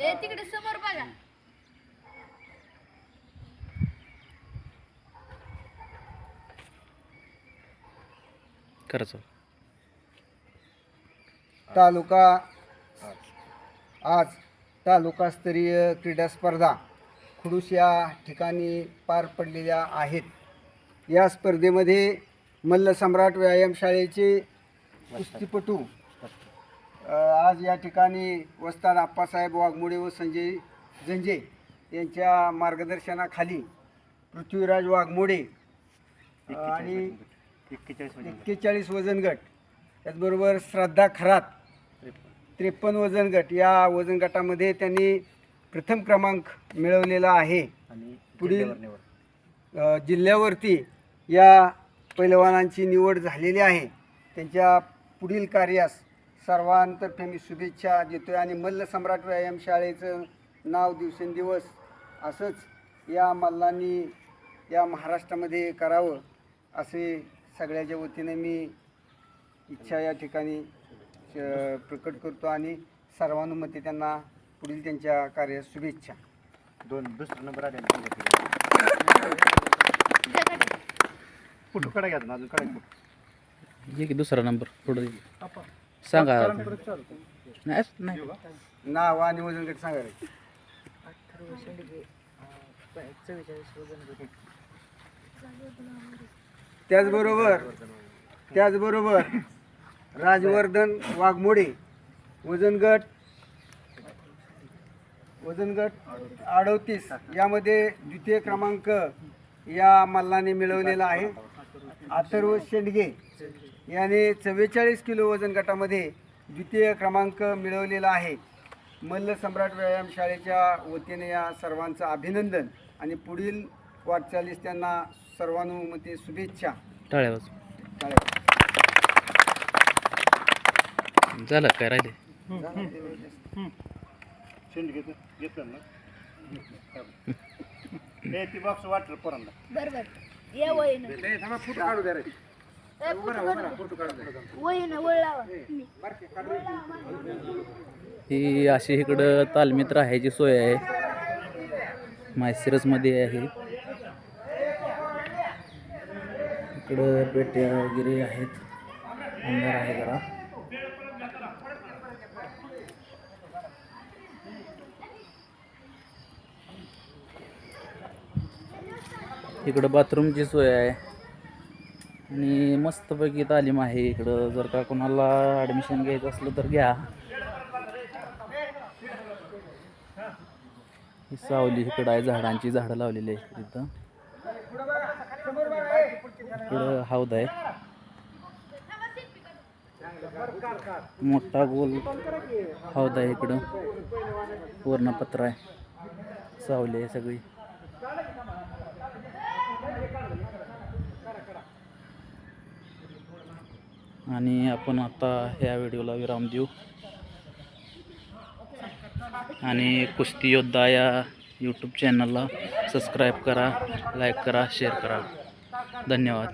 ए तिकडे समोर बघा. तालुका आज तालुकास्तरीय क्रीडा स्पर्धा खुडूस या ठिकाणी पार पडलेल्या आहेत. या स्पर्धेमध्ये मल्लसम्राट व्यायामशाळेचे कुस्तीपटू आज या ठिकाणी वस्ताद आप्पासाहेब वाघमोडे व संजय जंजे यांच्या मार्गदर्शनाखाली पृथ्वीराज वाघमोडे आणि एक्केचाळीस वजन गट. त्याचबरोबर श्रद्धा खरात त्रेपन्न वजन गट या वजन गटामध्ये त्यांनी प्रथम क्रमांक मिळवलेला आहे. पुढील जिल्ह्यावरती या पैलवानांची निवड झालेली आहे. त्यांच्या पुढील कार्यास सर्वांतर्फे मी शुभेच्छा देतोय आणि मल्लसम्राट व्यायाम शाळेचं नाव दिवसेंदिवस असंच या मल्लांनी या महाराष्ट्रामध्ये करावं असे सगळ्याच्या वतीने मी इच्छा या ठिकाणी प्रकट करतो आणि सर्वानुमते त्यांना पुढील त्यांच्या कार्यास शुभेच्छा. दोन दुसरा नंबर आले. फोटो काढा घ्या ना, अजून काढा फोटो ये की दुसरा नंबर पुढे सांगा. नाही असं नाही नाव आणि वजन गट सांगा रे. त्याचबरोबर त्याचबरोबर राजवर्धन वाघमोडे वजन गट वजन गट अडोतीस यामध्ये द्वितीय क्रमांक या मल्लाने मिळवलेला आहे. अथर्व शेंडगे. याने चव्वेचाळीस किलो वजन गटामध्ये द्वितीय क्रमांक मिळवलेला आहे. मल्ल सम्राट व्यायाम शाळेच्या वतीने या सर्वांचं अभिनंदन आणि पुढील वाटचालीस त्यांना सर्वानुमते शुभेच्छा. टाळ्या वाजव. टाळ्या. झालं काय राहिले? शेंड घेत घेतलं ना? हे ती बॉक्स वाटर पोरांना. बरोबर. ये वहीन. फोटो काढू द्या रे. वहीन वळ लावा. ही अशी इकडं तालमीत राहायची सोय आहे. मायसिरसमध्ये आहे. इकडं पेट्या वगैरे आहेत. अंधार आहे जरा. इकडं बाथरूमची सोय आहे. आणि मस्तपैकी तालीम आहे इकडं. जर का कोणाला ॲडमिशन घ्यायचं असलं तर घ्या. ही सावली इकडं आहे झाडांची झाडं लावलेली आहे तिथं इकडं हौद आहे. मोठा गोल हौद आहे इकडं. पूर्णपत्र आहे. सावली आहे सगळी. आणि आपण आता ह्या व्हिडिओला विराम देऊ. आणि कुस्ती योद्धा या यूट्यूब चॅनलला सबस्क्राईब करा लाईक करा शेअर करा. धन्यवाद.